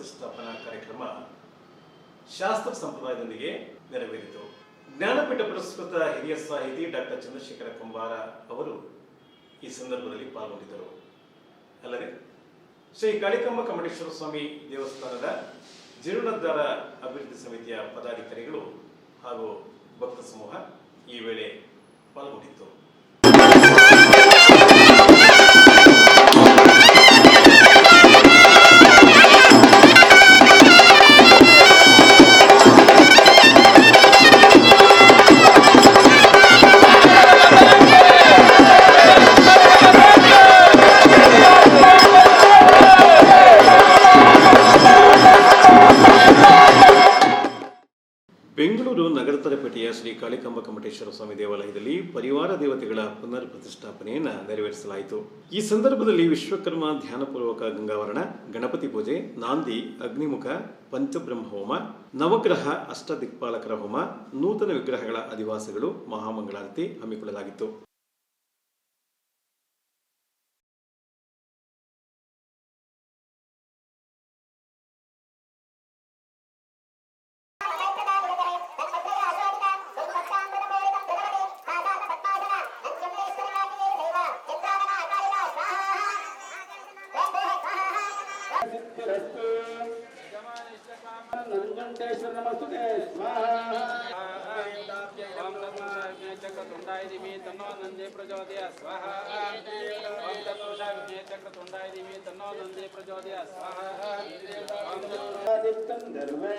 ಪ್ರತಿಷ್ಠಾಪನಾ ಕಾರ್ಯಕ್ರಮ ಶಾಸ್ತ್ರ ಸಂಪ್ರದಾಯದೊಂದಿಗೆ ನೆರವೇರಿತು. ಜ್ಞಾನಪೀಠ ಪುರಸ್ಕೃತ ಹಿರಿಯ ಸಾಹಿತಿ ಡಾಕ್ಟರ್ ಚಂದ್ರಶೇಖರ ಕುಂಬಾರ ಅವರು ಈ ಸಂದರ್ಭದಲ್ಲಿ ಪಾಲ್ಗೊಂಡಿದ್ದರು. ಅಲ್ಲದೆ ಶ್ರೀ ಕಾಳಿಕಮ್ಮ ಕಮಟೇಶ್ವರ ಸ್ವಾಮಿ ದೇವಸ್ಥಾನದ ಜೀರ್ಣೋದ್ಧಾರ ಅಭಿವೃದ್ಧಿ ಸಮಿತಿಯ ಪದಾಧಿಕಾರಿಗಳು ಹಾಗೂ ಭಕ್ತ ಸಮೂಹ ಈ ವೇಳೆ ಪಾಲ್ಗೊಂಡಿತ್ತು. ನಗರತರಪೇಟೆಯ ಶ್ರೀ ಕಾಳಿಕಂಬ ಕಮಟೇಶ್ವರ ಸ್ವಾಮಿ ದೇವಾಲಯದಲ್ಲಿ ಪರಿವಾರ ದೇವತೆಗಳ ಪುನರ್ ಪ್ರತಿಷ್ಠಾಪನೆಯನ್ನು ನೆರವೇರಿಸಲಾಯಿತು. ಈ ಸಂದರ್ಭದಲ್ಲಿ ವಿಶ್ವಕರ್ಮ ಧ್ಯಾನಪೂರ್ವಕ ಗಂಗಾವರಣ, ಗಣಪತಿ ಪೂಜೆ, ನಾಂದಿ, ಅಗ್ನಿಮುಖ ಪಂಚಬ್ರಹ್ಮ ಹೋಮ ನವಗ್ರಹ, ಅಷ್ಟದಿಕ್ಪಾಲಕರ ಹೋಮ, ನೂತನ ವಿಗ್ರಹಗಳ ಅಧಿವಾಸಗಳು, ಮಹಾಮಂಗಳಾರತಿ ಹಮ್ಮಿಕೊಳ್ಳಲಾಗಿತ್ತು. ಪ್ರಚೋದಯ ಸ್ವಾಹ ಓಂ ತತ್ಪುರುಷಾಗ್ನೇ ಚಕ್ರತುಂಡಾಯ ದಿವಿ ತನ್ನೋ ನಂದೇ ಪ್ರಚೋದಯ ಸ್ವಾಹ ಓಂ ಆದಿತ್ಯಂ ಧರ್ಮೇ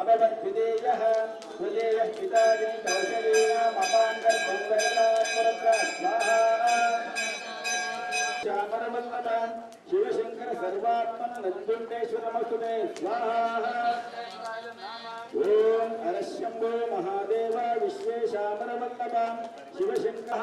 ಅಭವದ್ವಿದೇಯಃ ಹೃದಯಃ ಪಿತಾಜಿಂ ಕೌಶಲೇನಾಮಪಾಂಗರ್ಭಂ ಗಣನಾತ್ಮರತ್ರ ಸ್ವಾಹಾ ಶ್ಯಾಮರವಲ್ಲಭ ಶಿವಶಂಕರ ಸರ್ವಾತ್ಮನ ನಂಜುಂಡೇಶ್ವರ ನಮಸ್ತುತೆ ಸ್ವಾಹಾ ಓಂ ಅರಶ್ಯಂಭೋ ಮಹಾದೇವ ವಿಶ್ವೇಶಾಮರವಲ್ಲಭ ಶಿವಶಂಕರ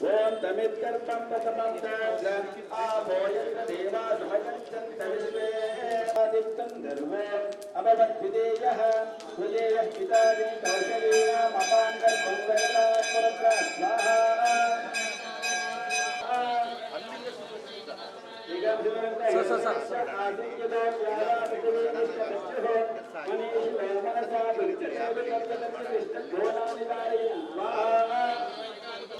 ओम दमित्कर्पम प्रथमं दाज्ञ आभोयं देवा समयच्छन्त विश्वे आदित्यं धर्मे अभवत् विदेयः विदेयः पितानि कौशलेन मपाङ्गर्भं वरदात्मरत्र स्वाहा मनीष मनसा स्वाहा।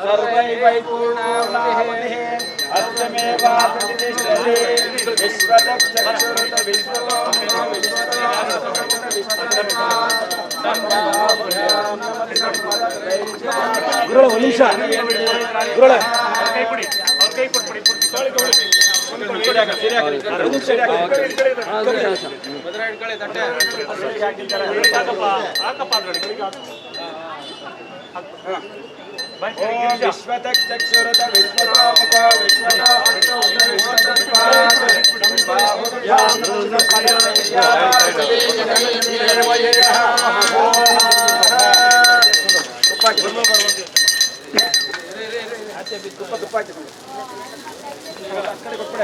ನಗರಾಧೀರಸ್ತು ಸ್ವಾಹಾ ಆಯತ ತಕ್ಕಂ ಸಿದ್ಧರ್ಥಂ ತದಮಂ ದಾದ್ರ ಆಪೋ ಯತ್ರ ದೇವಾ ಸಮಗಚ್ಚಂತ ವಿಶ್ವೇ ಸ್ವಾಹಾ ಓಂ ತಮಿತ್ಕರ್ಪಂ ಪ್ರಥಮಂ विश्वतक्षुरत विश्वकामको विश्वनाथो। विश्वसत्पात् बाहुभ्यां ತುಪ್ಪ ತುಪ್ಪ ಹಾಕಿ ಕೊಟ್ಬಿಡ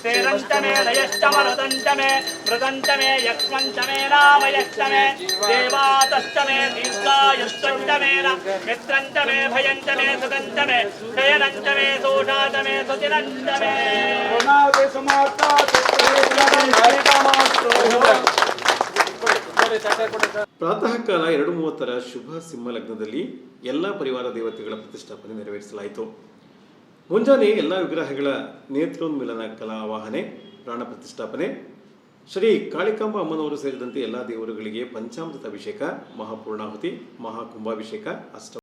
ಶ್ರೀರಂತ ಮೇ ಲಯಶ್ಚ ಮರುದಂಚ ಮೇ ಮೃದಂಚ ಮೇ ಯಕ್ಷ್ಮಂಚ ಮೇ ರಾಮಯಶ್ಚ ಮೇ ದೇವಾತಶ್ಚ ಮೇ ದೀರ್ಘಾಯುಷ್ಟಂಚ ಪ್ರಾತಃ ಕಾಲ ಎರಡು ಮೂವತ್ತರ ಶುಭ ಸಿಂಹ ಲಗ್ನದಲ್ಲಿ ಎಲ್ಲಾ ಪರಿವಾರ ದೇವತೆಗಳ ಪ್ರತಿಷ್ಠಾಪನೆ ನೆರವೇರಿಸಲಾಯಿತು. ಮುಂಜಾನೆ ಎಲ್ಲ ವಿಗ್ರಹಗಳ ನೇತ್ರೋನ್ಮಿಲನ ಕಲಾವಾಹನೆ ಪ್ರಾಣ ಪ್ರತಿಷ್ಠಾಪನೆ, ಶ್ರೀ ಕಾಳಿಕಾಂಬ ಅಮ್ಮನವರು ಸೇರಿದಂತೆ ಎಲ್ಲ ದೇವರುಗಳಿಗೆ ಪಂಚಾಮೃತ ಅಭಿಷೇಕ ಮಹಾಪೂರ್ಣಾಹುತಿ, ಮಹಾಕುಂಭಾಭಿಷೇಕ, ಅಷ್ಟ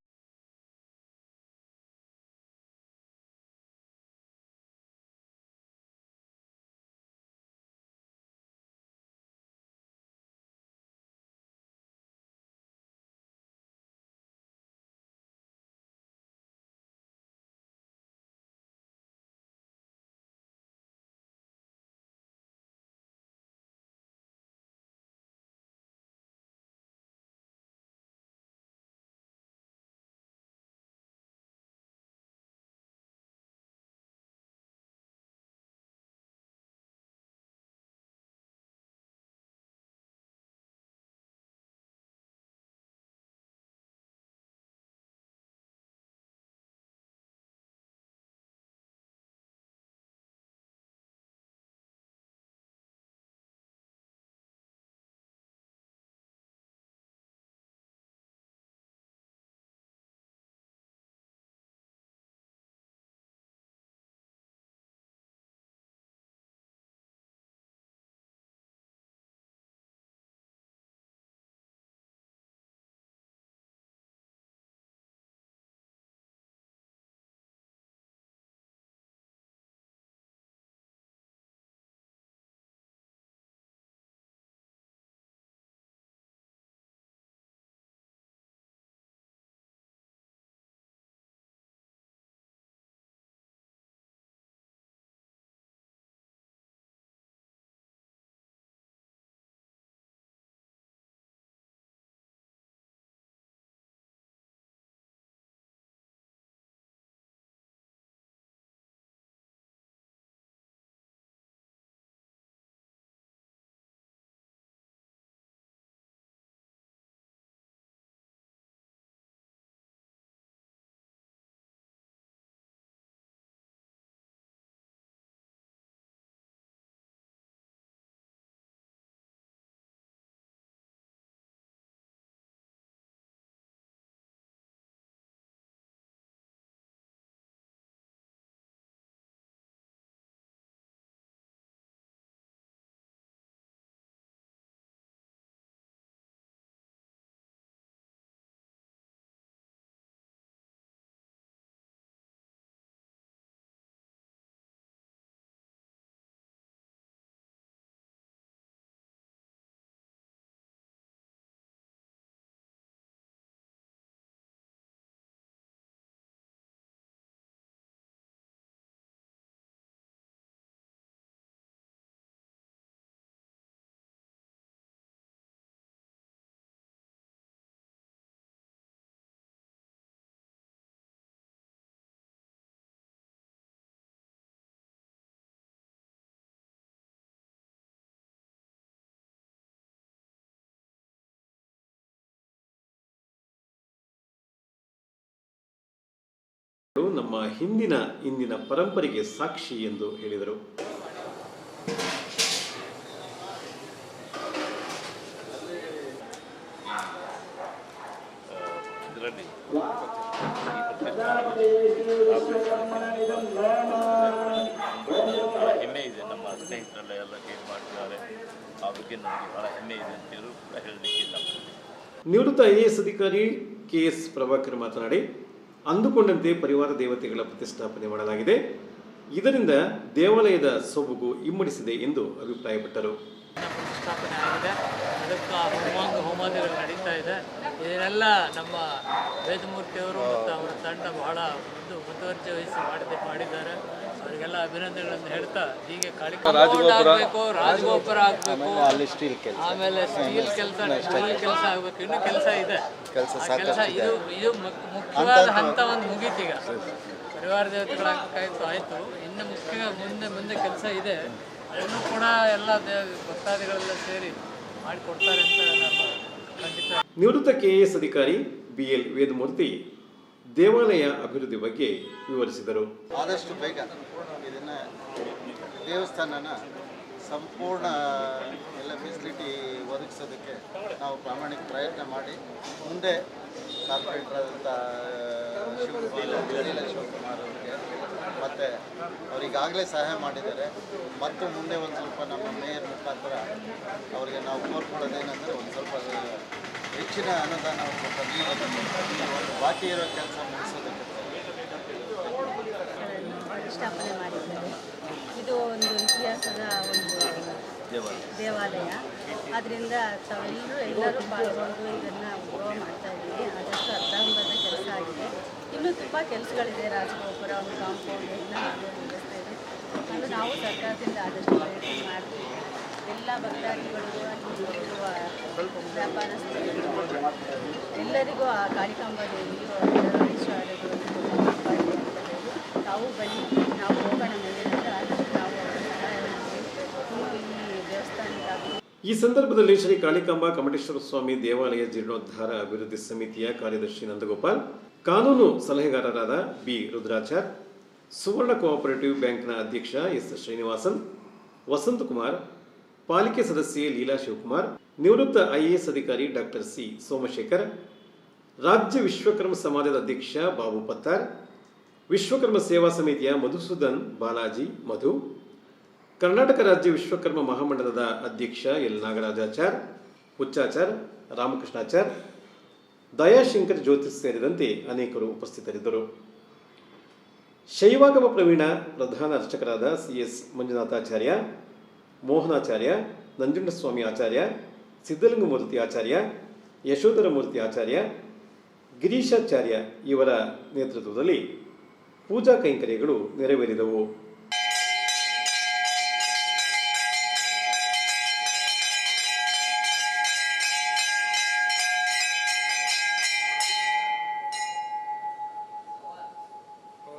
ನಮ್ಮ ಹಿಂದಿನ ಇಂದಿನ ಪರಂಪರೆಗೆ ಸಾಕ್ಷಿ ಎಂದು ಹೇಳಿದರು. ಹೆಮ್ಮೆ ಇದೆ. ನಮ್ಮ ಸ್ನೇಹಿತರೆಲ್ಲ ಎಲ್ಲ ಹೇಗೆ ಮಾಡ್ತಿದ್ದಾರೆ. ಆ ಬಗ್ಗೆ ನನಗೆ ಬಹಳ ಹೆಮ್ಮೆ ಇದೆ ಅಂತೇಳಿ ಕೂಡ ಹೇಳಲಿಕ್ಕೆ ನಿವೃತ್ತ ಐ ಎಸ್ ಅಧಿಕಾರಿ ಕೆ ಎಸ್ ಪ್ರಭಾಕರ್ ಮಾತನಾಡಿ ಅಂದುಕೊಂಡಂತೆ ಪರಿವಾರ ದೇವತೆಗಳ ಪ್ರತಿಷ್ಠಾಪನೆ ಮಾಡಲಾಗಿದೆ. ಇದರಿಂದ ದೇವಾಲಯದ ಸೊಬಗು ಇಮ್ಮಡಿಸಿದೆ ಎಂದು ಅಭಿಪ್ರಾಯಪಟ್ಟರು. ಪ್ರತಿಷ್ಠಾಪನೆ ಆಗಿದೆ. ಅದಕ್ಕೆ ನಡೀತಾ ಇದೆ. ನಮ್ಮ ವೇದಮೂರ್ತಿಯವರು ಮತ್ತು ಅವರ ತಂಡ ಬಹಳ ಒಂದು ಮುತುವರ್ಜೆ ವಹಿಸಿ ಮಾಡಿದ್ದೆ ಮಾಡಿದ್ದಾರೆ. ಅವರಿಗೆಲ್ಲ ಅಭಿನಂದನೆಗಳನ್ನು ಹೇಳ್ತಾ ಹೀಗೆ ಆಗಬೇಕು ರಾಜಗೋಪುರ ಆಗಬೇಕು. ಆಮೇಲೆ ಸ್ಟೀಲ್ ಕೆಲಸ. ಸ್ಟೀಲ್ ಕೆಲಸ ಆಗಬೇಕು. ಇನ್ನೂ ಕೆಲಸ ಇದೆ. ಕೆಲಸ ಇದು. ಇದು ಮುಖ್ಯವಾದ ಹಂತ ಒಂದು ಮುಗೀತೀಗ ಪರಿವಾರ ದೇವತೆಗಳಾಗಬೇಕಾಯ್ತು ಆಯಿತು. ಇನ್ನು ಮುಖ್ಯ ಮುಂದೆ ಮುಂದೆ ಕೆಲಸ ಇದೆ. ಅದನ್ನು ಕೂಡ ಎಲ್ಲ ಭಕ್ತಾದಿಗಳೆಲ್ಲ ಸೇರಿ ಮಾಡಿಕೊಡ್ತಾರೆ ಅಂತ ಖಂಡಿತ. ನಿವೃತ್ತ ಕೆಎಎಸ್ ಅಧಿಕಾರಿ ಬಿಎಲ್ ವೇದಮೂರ್ತಿ ದೇವಾಲಯ ಅಭಿವೃದ್ಧಿ ಬಗ್ಗೆ ವಿವರಿಸಿದರು. ಆದಷ್ಟು ಬೇಗ ಇದನ್ನು ದೇವಸ್ಥಾನನ ಸಂಪೂರ್ಣ ಎಲ್ಲ ಫೆಸಿಲಿಟಿ ಒದಗಿಸೋದಕ್ಕೆ ನಾವು ಪ್ರಾಮಾಣಿಕ ಪ್ರಯತ್ನ ಮಾಡಿ. ಮುಂದೆ ಕಾರ್ಪೊರೇಟರ್ ಆದಂಥ ಶಿವಕುಮಾರ್ ಶಿವಕುಮಾರ್ ಅವರಿಗೆ ಮತ್ತು ಅವರಿಗಾಗಲೇ ಸಹಾಯ ಮಾಡಿದ್ದಾರೆ. ಮತ್ತು ಮುಂದೆ ಒಂದು ಸ್ವಲ್ಪ ನಮ್ಮ ಮೇಯರ್ ಮುಖಾಂತರ ಅವರಿಗೆ ನಾವು ಕೋರ್ಕೊಳ್ಳೋದೇನೆಂದರೆ ಒಂದು ಸ್ವಲ್ಪ ಹೆಚ್ಚಿನ ಅನುದಾನ ಬಾಕಿ ಇರೋ ಕೆಲಸ ಮುಗಿಸೋದಕ್ಕೆ. ಮಾಡಿದ್ದಾರೆ. ಇದು ಒಂದು ಇತಿಹಾಸದ ಒಂದು ದೇವಾಲಯ. ಅದರಿಂದ ತಾವೆಲ್ಲರೂ ಎಲ್ಲರೂ ಪಾಲ್ಗೊಂಡು ಇದನ್ನು ಉಪಯೋಗ ಮಾಡ್ತಾ ಇದ್ದೀವಿ ಆದಷ್ಟು ಅರ್ಧಂಬರ್ಧ ಕೆಲಸ ಆಗಿದೆ. ಇನ್ನೂ ತುಂಬ ಕೆಲಸಗಳಿದೆ. ರಾಜಗೋಪುರ ಒಂದು ಕಾಂಪೌಂಡ್, ಎಲ್ಲ ವ್ಯವಸ್ಥೆ ಇದೆ. ಅದು ನಾವು ಸರ್ಕಾರದಿಂದ ಆದಷ್ಟು ಪ್ರಯತ್ನ ಮಾಡ್ತೀವಿ. ಎಲ್ಲ ಭಕ್ತಾದಿಗಳಿಗೂ ಎಲ್ಲರಿಗೂ ಆ ಕಾಳಿಕಾಂಬ ತಾವು ನಾವು ಹೋಗೋಣ ಈ ಈ ಸಂದರ್ಭದಲ್ಲಿ ಶ್ರೀ ಕಾಳಿಕಾಂಬ ಕಮಟೇಶ್ವರ ಸ್ವಾಮಿ ದೇವಾಲಯ ಜೀರ್ಣೋದ್ಧಾರ ಅಭಿವೃದ್ಧಿ ಸಮಿತಿಯ ಕಾರ್ಯದರ್ಶಿ ನಂದಗೋಪಾಲ್, ಕಾನೂನು ಸಲಹೆಗಾರರಾದ ಬಿ ರುದ್ರಾಚಾರ್, ಸುವರ್ಣ ಕೋಆಪರೇಟಿವ್ ಬ್ಯಾಂಕ್ನ ಅಧ್ಯಕ್ಷ ಎಸ್ ಶ್ರೀನಿವಾಸನ್, ವಸಂತಕುಮಾರ್ ಪಾಲಿಕೆ ಸದಸ್ಯೆ ಲೀಲಾ ಶಿವಕುಮಾರ್, ನಿವೃತ್ತ ಐಎಎಸ್ ಅಧಿಕಾರಿ ಡಾಕ್ಟರ್ ಸಿ ಸೋಮಶೇಖರ್, ರಾಜ್ಯ ವಿಶ್ವಕರ್ಮ ಸಮಾಜದ ಅಧ್ಯಕ್ಷ ಬಾಬು ಪತ್ತಾರ್, ವಿಶ್ವಕರ್ಮ ಸೇವಾ ಸಮಿತಿಯ ಮಧುಸೂದನ್ ಬಾಲಾಜಿ ಮಧು, ಕರ್ನಾಟಕ ರಾಜ್ಯ ವಿಶ್ವಕರ್ಮ ಮಹಾಮಂಡಲದ ಅಧ್ಯಕ್ಷ ಎಲ್ ನಾಗರಾಜಾಚಾರ್, ಹುಚ್ಚಾಚಾರ್, ರಾಮಕೃಷ್ಣಾಚಾರ್, ದಯಾಶಂಕರ್ ಜ್ಯೋತಿಷ್ ಸೇರಿದಂತೆ ಅನೇಕರು ಉಪಸ್ಥಿತರಿದ್ದರು. ಶೈವಾಗಮ ಪ್ರವೀಣ ಪ್ರಧಾನ ಅರ್ಚಕರಾದ ಸಿ ಎಸ್ ಮಂಜುನಾಥಾಚಾರ್ಯ ಮೋಹನಾಚಾರ್ಯ ನಂಜುಂಡಸ್ವಾಮಿ ಆಚಾರ್ಯ ಸಿದ್ಧಲಿಂಗಮೂರ್ತಿ ಆಚಾರ್ಯ ಯಶೋಧರ ಮೂರ್ತಿ ಆಚಾರ್ಯ ಗಿರೀಶಾಚಾರ್ಯ ಇವರ ನೇತೃತ್ವದಲ್ಲಿ ಪೂಜಾ ಕೈಂಕರ್ಯಗಳು ನೆರವೇರಿದವು.